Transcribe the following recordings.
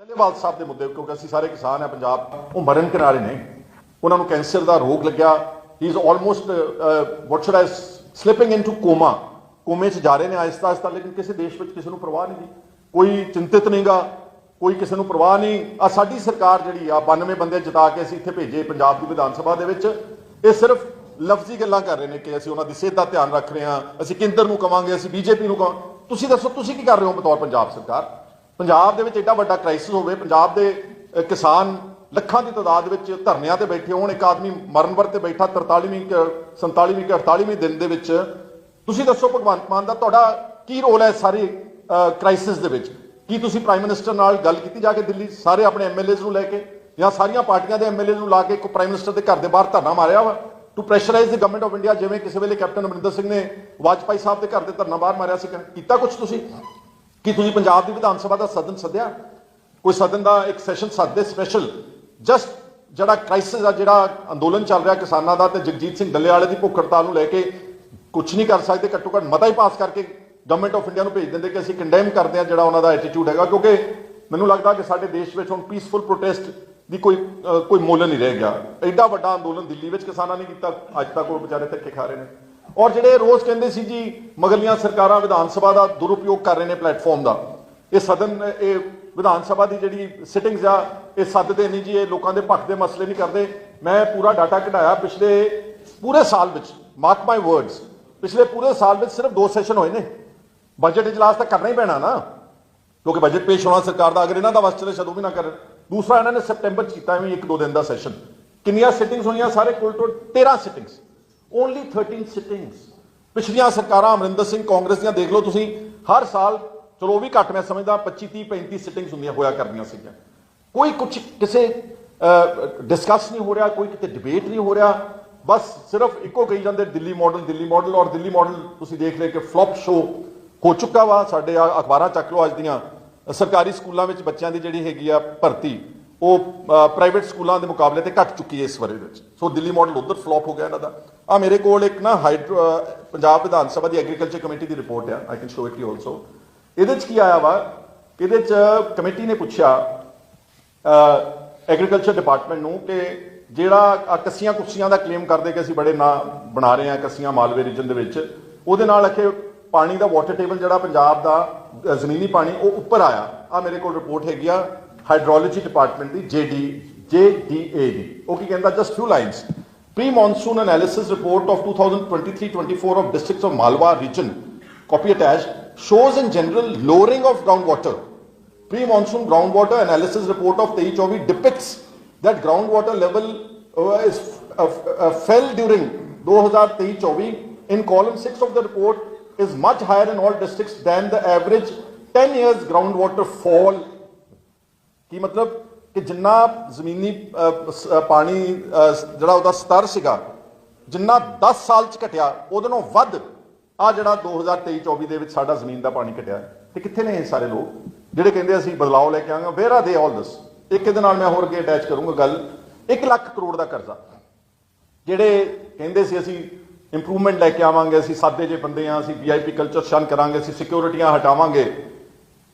ਟੱਲੇਵਾਲ ਸਾਹਿਬ ਦੇ ਮੁੱਦੇ, ਕਿਉਂਕਿ ਅਸੀਂ ਸਾਰੇ ਕਿਸਾਨ ਆ ਪੰਜਾਬ, ਉਹ ਮਰਨ ਕਿਨਾਰੇ ਨੇ ਉਹਨਾਂ ਨੂੰ ਕੈਂਸਰ ਦਾ ਰੋਗ ਲੱਗਿਆ। He is almost what should I slipping into coma ਕੋਮੇ 'ਚ ਜਾ ਰਹੇ ਨੇ ਆਹਿਸਤਾ ਆਹਿਸਤਾ, ਲੇਕਿਨ ਕਿਸੇ ਦੇਸ਼ ਵਿੱਚ ਕਿਸੇ ਨੂੰ ਪਰਵਾਹ ਨਹੀਂ। ਕੋਈ ਚਿੰਤਿਤ ਨਹੀਂਗਾ, ਕੋਈ ਕਿਸੇ ਨੂੰ ਪਰਵਾਹ ਨਹੀਂ। ਆ ਸਾਡੀ ਸਰਕਾਰ ਜਿਹੜੀ ਆ 92 ਬੰਦੇ ਜਿਤਾ ਕੇ ਅਸੀਂ ਇੱਥੇ ਭੇਜੇ ਪੰਜਾਬ ਦੀ ਵਿਧਾਨ ਸਭਾ ਦੇ ਵਿੱਚ। ਇਹ ਸਿਰਫ ਲਫ਼ਜ਼ੀ ਗੱਲਾਂ ਕਰ ਰਹੇ ਨੇ ਕਿ ਅਸੀਂ ਉਹਨਾਂ ਦੀ ਸਿਹਤ ਦਾ ਧਿਆਨ ਰੱਖ ਰਹੇ ਹਾਂ। ਅਸੀਂ ਕੇਂਦਰ ਨੂੰ ਕਵਾਂਗੇ, ਅਸੀਂ ਬੀਜੇਪੀ ਨੂੰ ਕਵਾਂ। ਤੁਸੀਂ ਦੱਸੋ, ਤੁਸੀਂ ਕੀ ਕਰ ਰਹੇ ਹੋ ਬਤੌਰ ਪੰਜਾਬ ਸਰਕਾਰ? ਪੰਜਾਬ ਦੇ ਵਿੱਚ ਐਡਾ ਵੱਡਾ ਕ੍ਰਾਈਸਿਸ ਹੋਵੇ, ਪੰਜਾਬ ਦੇ ਕਿਸਾਨ ਲੱਖਾਂ ਦੀ ਤਾਦਾਦ ਵਿੱਚ ਧਰਨਿਆਂ ਤੇ ਬੈਠੇ ਹੋਣ, ਇੱਕ ਆਦਮੀ ਮਰਨ ਵਰ ਤੇ ਬੈਠਾ 43ਵੀਂ ਕਿ 47ਵੀਂ ਕਿ 48ਵੀਂ ਦਿਨ ਦੇ ਵਿੱਚ, ਤੁਸੀਂ ਦੱਸੋ ਭਗਵੰਤ ਮਾਨ ਦਾ ਤੁਹਾਡਾ ਕੀ ਰੋਲ ਹੈ ਇਸ ਸਾਰੀ ਕ੍ਰਾਈਸਿਸ ਦੇ ਵਿੱਚ? ਕੀ ਤੁਸੀਂ ਪ੍ਰਾਈਮ ਮਿਨਿਸਟਰ ਨਾਲ ਗੱਲ ਕੀਤੀ ਜਾ ਕੇ ਦਿੱਲੀ, ਸਾਰੇ ਆਪਣੇ ਐਮਐਲਏਜ਼ ਨੂੰ ਲੈ ਕੇ, ਜਾਂ ਸਾਰੀਆਂ ਪਾਰਟੀਆਂ ਦੇ ਐਮਐਲਏ ਨੂੰ ਲਾ ਕੇ ਇੱਕ ਪ੍ਰਾਈਮ ਮਿਨਿਸਟਰ ਦੇ ਘਰ ਦੇ ਬਾਹਰ ਧਰਨਾ ਮਾਰਿਆ ਵਾ? To pressurise the government of India ਜਿਵੇਂ ਕਿਸੇ ਵੇਲੇ ਕੈਪਟਨ ਅਮਰਿੰਦਰ ਸਿੰਘ ਨੇ ਵਾਜਪਾਈ ਸਾਹਿਬ ਦੇ ਘਰ ਦੇ ਧਰਨਾ ਬਾਹਰ ਮਾਰਿਆ ਸੀ, ਕੀਤਾ ਕੁਝ ਤੁਸੀਂ? ਕਿ ਤੁਸੀਂ ਪੰਜਾਬ ਦੀ ਵਿਧਾਨ ਸਭਾ ਦਾ ਸਦਨ ਸੱਦਿਆ? ਕੋਈ ਸਦਨ ਦਾ ਇੱਕ ਸੈਸ਼ਨ ਸੱਦਦੇ ਸਪੈਸ਼ਲ ਜਸਟ ਜਿਹੜਾ ਕ੍ਰਾਈਸਿਸ ਆ ਜਿਹੜਾ ਅੰਦੋਲਨ ਚੱਲ ਰਿਹਾ ਕਿਸਾਨਾਂ ਦਾ ਤੇ ਜਗਜੀਤ ਸਿੰਘ ਡੱਲੇਵਾਲੇ ਦੀ ਭੁੱਖ ਹੜਤਾਲ ਨੂੰ ਲੈ ਕੇ ਕੁਝ ਨਹੀਂ ਕਰ ਸਕਦੇ, ਘੱਟੋ ਘੱਟ ਮਤਾ ਹੀ ਪਾਸ ਕਰਕੇ ਗਵਰਨਮੈਂਟ ਆਫ ਇੰਡੀਆ ਨੂੰ ਭੇਜ ਦਿੰਦੇ ਕਿ ਅਸੀਂ ਕੰਡੈਮ ਕਰਦੇ ਹਾਂ ਜਿਹੜਾ ਉਹਨਾਂ ਦਾ ਐਟੀਟਿਊਡ ਹੈਗਾ, ਕਿਉਂਕਿ ਮੈਨੂੰ ਲੱਗਦਾ ਕਿ ਸਾਡੇ ਦੇਸ਼ ਵਿੱਚ ਹੁਣ ਪੀਸਫੁਲ ਪ੍ਰੋਟੈਸਟ ਦੀ ਕੋਈ ਕੋਈ ਮੁੱਲ ਨਹੀਂ ਰਹਿ ਗਿਆ। ਐਡਾ ਵੱਡਾ ਅੰਦੋਲਨ ਦਿੱਲੀ ਵਿੱਚ ਕਿਸਾਨਾਂ ਨੇ ਕੀਤਾ, ਅੱਜ ਤੱਕ ਉਹ ਵਿਚਾਰੇ ਧੱਕੇ ਖਾ ਰਹੇ ਨੇ। ਔਰ ਜਿਹੜੇ ਰੋਜ਼ ਕਹਿੰਦੇ ਸੀ ਜੀ ਮਗਲੀਆਂ ਸਰਕਾਰਾਂ ਵਿਧਾਨ ਸਭਾ ਦਾ ਦੁਰਉਪਯੋਗ ਕਰ ਰਹੇ ਨੇ ਪਲੇਟਫਾਰਮ ਦਾ, ਇਹ ਸਦਨ, ਇਹ ਵਿਧਾਨ ਸਭਾ ਦੀ ਜਿਹੜੀ ਸਿਟਿੰਗਸ ਆ, ਇਹ ਸੱਦਦੇ ਨਹੀਂ ਜੀ, ਇਹ ਲੋਕਾਂ ਦੇ ਪੱਖ ਦੇ ਮਸਲੇ ਨਹੀਂ ਕਰਦੇ। ਮੈਂ ਪੂਰਾ ਡਾਟਾ ਕਢਾਇਆ ਪਿਛਲੇ, ਪੂਰੇ ਸਾਲ ਵਿੱਚ ਮਾਰਕ ਮਾਈ ਵਰਡਸ ਪਿਛਲੇ ਪੂਰੇ ਸਾਲ ਵਿੱਚ ਸਿਰਫ ਦੋ ਸੈਸ਼ਨ ਹੋਏ ਨੇ। ਬਜਟ ਇਜਲਾਸ ਤਾਂ ਕਰਨਾ ਹੀ ਪੈਣਾ ਨਾ, ਕਿਉਂਕਿ ਬਜਟ ਪੇਸ਼ ਹੋਣਾ ਸਰਕਾਰ ਦਾ, ਅਗਰ ਇਹਨਾਂ ਦਾ ਵਸ ਚਲੇ ਸ਼ਦੋਂ ਵੀ ਨਾ ਕਰਨ ਦੂਸਰਾ ਇਹਨਾਂ ਨੇ ਸੈਪਟੈਂਬਰ ਚ ਕੀਤਾ ਐਵੇਂ ਇੱਕ ਦੋ ਦਿਨ ਦਾ ਸੈਸ਼ਨ ਕਿੰਨੀਆਂ ਸਿਟਿੰਗਸ ਹੋਈਆਂ ਸਾਰੇ ਕੁੱਲ, ਟੋਟਲ 13 ਸਿਟਿੰਗਸ ਓਨਲੀ 13 ਸਿਟਿੰਗਸ ਪਿਛਲੀਆਂ ਸਰਕਾਰਾਂ ਅਮਰਿੰਦਰ ਸਿੰਘ ਕਾਂਗਰਸ ਦੀਆਂ ਦੇਖ ਲਓ ਤੁਸੀਂ, ਹਰ ਸਾਲ, ਚਲੋ ਉਹ ਵੀ ਘੱਟ ਮੈਂ ਸਮਝਦਾ 25 30 35 ਸਿਟਿੰਗਸ ਹੁੰਦੀਆਂ ਹੋਇਆ ਕਰਦੀਆਂ ਸੀਗੀਆਂ। ਕੋਈ ਕੁਝ ਕਿਸੇ ਡਿਸਕਸ ਨਹੀਂ ਹੋ ਰਿਹਾ, ਕੋਈ ਕਿਤੇ ਡਿਬੇਟ ਨਹੀਂ ਹੋ ਰਿਹਾ। ਬਸ ਸਿਰਫ ਇੱਕੋ ਕਹੀ ਜਾਂਦੇ, ਦਿੱਲੀ ਮਾਡਲ ਦਿੱਲੀ ਮਾਡਲ ਔਰ ਦਿੱਲੀ ਮਾਡਲ ਤੁਸੀਂ ਦੇਖ ਲਿਆ ਕਿ ਫਲॉप ਸ਼ੋ ਹੋ ਚੁੱਕਾ ਵਾ। ਸਾਡੇ ਆ ਅਖਬਾਰਾਂ ਚੱਕ ਲਓ ਅੱਜ ਦੀਆਂ। ਸਰਕਾਰੀ ਸਕੂਲਾਂ ਵਿੱਚ ਬੱਚਿਆਂ ਦੀ ਜਿਹੜੀ ਹੈਗੀ ਆ ਭਰਤੀ। ਉਹ ਪ੍ਰਾਈਵੇਟ ਸਕੂਲਾਂ ਦੇ ਮੁਕਾਬਲੇ ਤੇ ਘਟ ਚੁੱਕੀ ਹੈ ਇਸ ਵਰੇ ਵਿੱਚ। ਸੋ ਦਿੱਲੀ ਮਾਡਲ ਉਧਰ ਫਲॉप ਹੋ ਗਿਆ ਇਹਨਾਂ ਦਾ। ਆ ਮੇਰੇ ਕੋਲ ਇੱਕ ਨਾ ਹਾਈਡਰੋ ਪੰਜਾਬ ਵਿਧਾਨ ਸਭਾ ਦੀ ਐਗਰੀਕਲਚਰ ਕਮੇਟੀ ਦੀ ਰਿਪੋਰਟ ਆ। I can show it you also ਇਹਦੇ ਚ ਕੀ ਆਇਆ ਵਾ? ਇਹਦੇ ਚ ਕਮੇਟੀ ਨੇ ਪੁੱਛਿਆ ਐਗਰੀਕਲਚਰ ਡਿਪਾਰਟਮੈਂਟ ਨੂੰ ਕਿ ਜਿਹੜਾ ਕੱਸੀਆਂ ਕੁੱਸੀਆਂ ਦਾ ਕਲੇਮ ਕਰਦੇ ਕਿ ਅਸੀਂ ਬੜੇ ਨਾ ਬਣਾ ਰਹੇ ਹਾਂ ਕੱਸੀਆਂ ਮਾਲਵੇ ਰੀਜਨ ਦੇ ਵਿੱਚ, ਉਹਦੇ ਨਾਲ ਅਖੇ ਪਾਣੀ ਦਾ ਵਾਟਰ ਟੇਬਲ ਜਿਹੜਾ ਪੰਜਾਬ ਦਾ ਜ਼ਮੀਨੀ ਪਾਣੀ, ਉਹ ਉੱਪਰ ਆਇਆ। ਆ ਮੇਰੇ ਕੋਲ ਰਿਪੋਰਟ ਹੈਗੀ ਆ। ਹਾਈਡਰੋਲੋਜੀ ਡਿਪਾਰਟਮੈਂਟ ਦੀ ਜੇਡੀ ਜੇਡੀਏ ਦੀ ਉਹ ਕੀ ਕਹਿੰਦਾ just few lines pre monsoon analysis report of 2023-24 of districts of Malwa region copy attached shows in general lowering of groundwater pre-monsoon groundwater analysis report of 23 depicts that groundwater level uh, is uh, uh, fell during 2023-24 in column 6 of the report is much higher in all districts than the average 10 years groundwater fall ਕੀ ਮਤਲਬ ਕਿ ਜਿੰਨਾ ਜ਼ਮੀਨੀ ਸ- ਪਾਣੀ ਜਿਹੜਾ ਉਹਦਾ ਸਤਰ ਸੀਗਾ, ਜਿੰਨਾ 10 ਸਾਲ ਚ ਘਟਿਆ ਉਹਦੇ ਨਾਲੋਂ ਵੱਧ ਆ ਜਿਹੜਾ 2023-24 ਦੇ ਵਿੱਚ ਸਾਡਾ ਜ਼ਮੀਨ ਦਾ ਪਾਣੀ ਘਟਿਆ। ਤੇ ਕਿੱਥੇ ਨੇ ਇਹ ਸਾਰੇ ਲੋਕ? ਜਿਹੜੇ ਕਹਿੰਦੇ ਅਸੀਂ ਬਦਲਾਅ ਲੈ ਕੇ ਆਵਾਂਗੇ ਵੇਅਰ ਆਰ ਦੇ ਆਲ ਦਿਸ ਇੱਕ ਇਹਦੇ ਨਾਲ ਮੈਂ ਹੋਰ ਅੱਗੇ ਅਟੈਚ ਕਰੂੰਗਾ ਗੱਲ। 1 ਲੱਖ ਕਰੋੜ ਦਾ ਕਰਜ਼ਾ। ਜਿਹੜੇ ਕਹਿੰਦੇ ਸੀ ਅਸੀਂ ਇੰਪਰੂਵਮੈਂਟ ਲੈ ਕੇ ਆਵਾਂਗੇ, ਅਸੀਂ ਸਾਦੇ ਜੇ ਬੰਦੇ ਆ ਅਸੀਂ ਵੀਆਈਪੀ ਕਲਚਰ ਸ਼ਨ ਕਰਾਂਗੇ, ਅਸੀਂ ਸਿਕਿਉਰਿਟੀਆਂ ਹਟਾਵਾਂਗੇ।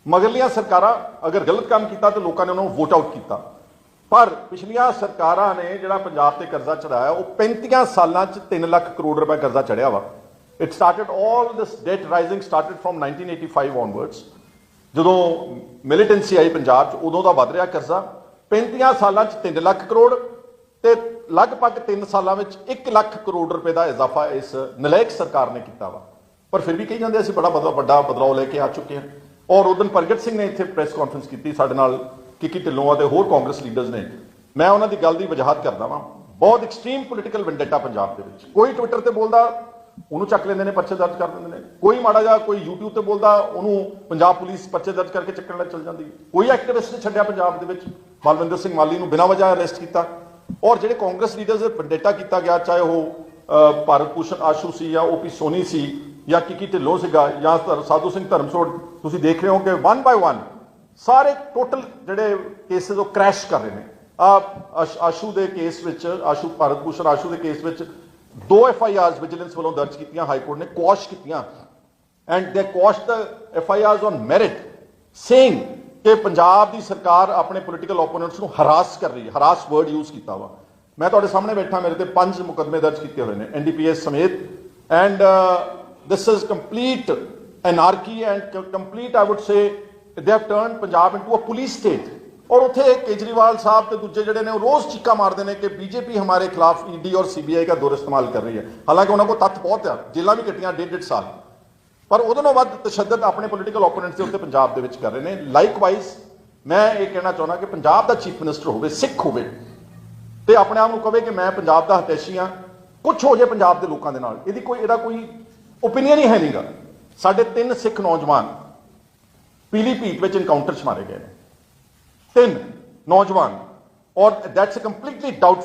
ਮਗਰਲੀਆਂ ਸਰਕਾਰਾਂ ਅਗਰ ਗਲਤ ਕੰਮ ਕੀਤਾ ਤਾਂ ਲੋਕਾਂ ਨੇ ਉਹਨੂੰ ਵੋਟ ਆਊਟ ਕੀਤਾ। ਪਰ ਪਿਛਲੀਆਂ ਸਰਕਾਰਾਂ ਨੇ ਜਿਹੜਾ ਪੰਜਾਬ ਤੇ ਕਰਜ਼ਾ ਚੜਾਇਆ ਉਹ 35 ਸਾਲਾਂ 'ਚ 3 ਲੱਖ ਕਰੋੜ ਰੁਪਏ ਕਰਜ਼ਾ ਚੜਿਆ ਵਾ। It started all this debt rising started from 1985 onwards ਜਦੋਂ ਮਿਲੀਟੈਂਸੀ ਆਈ ਪੰਜਾਬ 'ਚ, ਉਦੋਂ ਦਾ ਵੱਧ ਰਿਹਾ ਕਰਜ਼ਾ। 35 ਸਾਲਾਂ 'ਚ 3 ਲੱਖ ਕਰੋੜ ਤੇ ਲਗਭਗ 3 ਸਾਲਾਂ ਵਿੱਚ 1 ਲੱਖ ਕਰੋੜ ਰੁਪਏ ਦਾ ਇਜ਼ਾਫਾ ਇਸ ਨਲਾਇਕ ਸਰਕਾਰ ਨੇ ਕੀਤਾ ਵਾ। ਪਰ ਫਿਰ ਵੀ ਕਹੀ ਜਾਂਦੇ ਅਸੀਂ ਬੜਾ ਬਦਲਾ ਵੱਡਾ ਬਦਲਾਅ ਲੈ ਕੇ ਆ ਚੁੱਕੇ ਹਾਂ। ਔਰ ਉਦੋਂ ਪ੍ਰਗਟ ਸਿੰਘ ਨੇ ਇੱਥੇ ਪ੍ਰੈਸ ਕਾਨਫਰੰਸ ਕੀਤੀ ਸਾਡੇ ਨਾਲ ਕਿਕੀ ਢਿੱਲੋਂ ਅਤੇ ਹੋਰ ਕਾਂਗਰਸ ਲੀਡਰਸ ਨੇ। ਮੈਂ ਉਹਨਾਂ ਦੀ ਗੱਲ ਦੀ ਵਜਾਹਤ ਕਰਦਾ ਵਾਂ। ਬਹੁਤ ਐਕਸਟ੍ਰੀਮ ਪੋਲੀਟੀਕਲ ਵੈਂਡੇਟਾ ਪੰਜਾਬ ਦੇ ਵਿੱਚ। ਕੋਈ ਟਵਿੱਟਰ ਤੇ ਬੋਲਦਾ, ਉਹਨੂੰ ਚੱਕ ਲੈਂਦੇ ਨੇ, ਪਰਚੇ ਦਰਜ ਕਰ ਦਿੰਦੇ ਨੇ। ਕੋਈ ਮਾੜਾ ਜਿਹਾ ਕੋਈ YouTube ਤੇ ਬੋਲਦਾ, ਉਹਨੂੰ ਪੰਜਾਬ ਪੁਲਿਸ ਪਰਚੇ ਦਰਜ ਕਰਕੇ ਚੱਕਣ ਲੱਗ ਚਲ ਜਾਂਦੀ। ਹੈ। ਕੋਈ ਐਕਟਿਵਿਸਟ ਨੇ ਛੱਡਿਆ ਪੰਜਾਬ ਦੇ ਵਿੱਚ। ਬਲਵਿੰਦਰ ਸਿੰਘ ਮਾਲੀ ਨੂੰ ਬਿਨਾਂ ਵਜ੍ਹਾ ਅਰੈਸਟ ਕੀਤਾ। ਔਰ ਜਿਹੜੇ ਕਾਂਗਰਸ ਲੀਡਰਸ ਦੇ ਵੈਂਡੇਟਾ ਕੀਤਾ ਗਿਆ, ਚਾਹੇ ਉਹ ਭਾਰਤ ਭੂਸ਼ਣ ਆਸ਼ੂ ਸੀ ਜਾਂ ਓਪੀ ਸੋਨੀ ਸੀ ਜਾਂ ਕਿਕੀ ਢਿੱਲੋਂ ਸੀਗਾ ਜਾਂ ਧਰ- ਸਾਧੂ ਸਿੰਘ ਧਰਮਸੋੜ, ਤੁਸੀਂ ਦੇਖ ਰਹੇ ਹੋ ਕਿ ਵਨ ਬਾਈ ਵਨ ਸਾਰੇ ਟੋਟਲ ਜਿਹੜੇ ਕੇਸਿਸ ਉਹ ਕ੍ਰੈਸ਼ ਕਰ ਰਹੇ ਨੇ। ਆ ਆਸ਼ੂ ਦੇ ਕੇਸ ਵਿੱਚ, ਆਸ਼ੂ ਭਾਰਤ ਭੂਸ਼ਣ ਆਸ਼ੂ ਦੇ ਕੇਸ ਵਿੱਚ ਦੋ ਐਫ ਆਈ ਆਰਸ ਵਿਜੀਲੈਂਸ ਵੱਲੋਂ ਦਰਜ ਕੀਤੀਆਂ ਹਾਈ ਕੋਰਟ ਨੇ ਕੁਆਸ਼ ਕੀਤੀਆਂ। And they quash the F I Rs on merit saying ਕਿ ਪੰਜਾਬ ਦੀ ਸਰਕਾਰ ਆਪਣੇ ਪੋਲੀਟੀਕਲ ਓਪੋਨੈਂਟਸ ਨੂੰ ਹਰਾਸ ਕਰ ਰਹੀ ਹੈ ਹਰਾਸ ਵਰਡ ਯੂਜ਼ ਕੀਤਾ ਵਾ। ਮੈਂ ਤੁਹਾਡੇ ਸਾਹਮਣੇ ਬੈਠਾ, ਮੇਰੇ ਤੇ ਪੰਜ ਮੁਕੱਦਮੇ ਦਰਜ ਕੀਤੇ ਹੋਏ ਨੇ ਐਨਡੀਪੀਐਸ ਸਮੇਤ। And this is complete anarchy and complete I would say they have turned Punjab into a police state ਔਰ ਉੱਥੇ ਕੇਜਰੀਵਾਲ ਸਾਹਿਬ ਤੇ ਦੂਜੇ ਜਿਹੜੇ ਨੇ ਉਹ ਰੋਜ਼ ਚੀਕਾ ਮਾਰਦੇ ਨੇ ਕਿ ਬੀਜੇਪੀ ਹਮਾਰੇ ਖਿਲਾਫ ਈਡੀ ਔਰ ਸੀਬੀਆਈ ਦਾ ਦੌਰ ਇਸਤੇਮਾਲ ਕਰ ਰਹੀ ਹੈ ਹਾਲਾਂਕਿ ਉਹਨਾਂ ਕੋਲ ਤੱਥ ਬਹੁਤ ਆ ਜੇਲਾਂ ਵੀ ਕੱਟੀਆਂ ਡੇਢ ਡੇਢ ਸਾਲ ਪਰ ਉਹਦੇ ਨਾਲੋਂ ਵੱਧ ਤਸ਼ੱਦਦ ਆਪਣੇ ਪੋਲੀਟੀਕਲ ਓਪੋਨੈਂਟਸ ਦੇ ਉੱਤੇ ਪੰਜਾਬ ਦੇ ਵਿੱਚ ਕਰ ਰਹੇ ਨੇ ਲਾਈਕਵਾਈਜ਼ ਮੈਂ ਇਹ ਕਹਿਣਾ ਚਾਹੁੰਦਾ ਕਿ ਪੰਜਾਬ ਦਾ ਚੀਫ ਮਿਨਿਸਟਰ ਹੋਵੇ ਸਿੱਖ ਹੋਵੇ ਤੇ ਆਪਣੇ ਆਪ ਨੂੰ ਕਹੇ ਕਿ ਮੈਂ ਪੰਜਾਬ ਦਾ ਹਤੈਸ਼ੀ ਹਾਂ ਕੁਝ ਹੋ ਜੇ ਪੰਜਾਬ ਦੇ ਲੋਕਾਂ ਦੇ ਨਾਲ ਇਹਦੀ ਕੋਈ ਇਹਦਾ ਕੋਈ ਓਪੀਨੀਅਨ ਹੀ ਹੈ ਨਹੀਂਗਾ ਸਾਡੇ ਤਿੰਨ ਸਿੱਖ ਨੌਜਵਾਨ ਪੀਲੀਭੀਤ ਵਿੱਚ ਇਨਕਾਊਂਟਰ 'ਚ ਮਾਰੇ ਗਏ ਨੇ। ਤਿੰਨ ਨੌਜਵਾਨ। ਔਰ ਦੈਟਸ ਕੰਪਲੀਟਲੀ ਡਾਊਟਫੁਲ